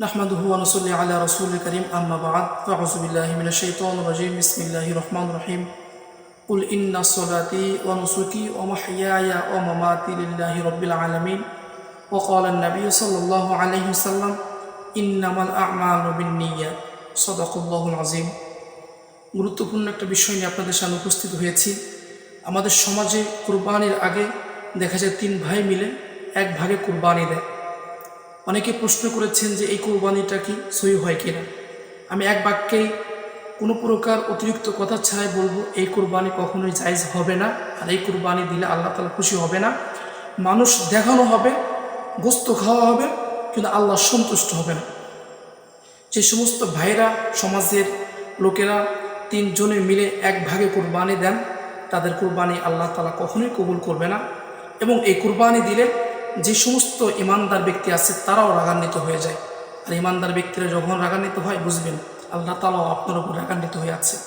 نحمده ونصلي على رسول الكريم أما بعد فأعوذ بالله من الشيطان الرجيم بسم الله الرحمن الرحيم قل إن صلاتي ونسكي ومحياي ومماتي لله رب العالمين وقال النبي صلى الله عليه وسلم إنما الأعمال بالنية صدق الله العظيم গুরুত্বপূর্ণ একটা বিষয় নিয়ে আপনাদের সামনে উপস্থিত হয়েছি আমাদের সমাজে কুরবানির আগে দেখা যায় তিন ভাই মিলে এক ভাগে কুরবানি দেয় অনেকে প্রশ্ন করেছেন যে এই কোরবানিটা কি সই হয় কিনা আমি এক বাক্যেই কোনো প্রকার অতিরিক্ত কথা ছাড়াই বলব, এই কোরবানি কখনোই জায়জ হবে না আর এই কোরবানি দিলে আল্লাহ তালা খুশি হবে না। মানুষ দেখানো হবে, গোস্ত খাওয়া হবে, কিন্তু আল্লাহ সন্তুষ্ট হবে না। যে সমস্ত ভাইরা সমাজের লোকেরা তিনজনে মিলে এক ভাগে কোরবানি দেন, তাদের কোরবানি আল্লাহ তালা কখনোই কবুল করবে না। এবং এই কোরবানি দিলে যে সমস্ত ইমানদার ব্যক্তি আছে, তারাও রাগান্বিত হয়ে যায়। আর ইমানদার ব্যক্তিরা যখন রাগান্বিত হয়, বুঝবেন, আল্লাহ তালাও আপনার উপর রাগান্বিত হয়ে আছে।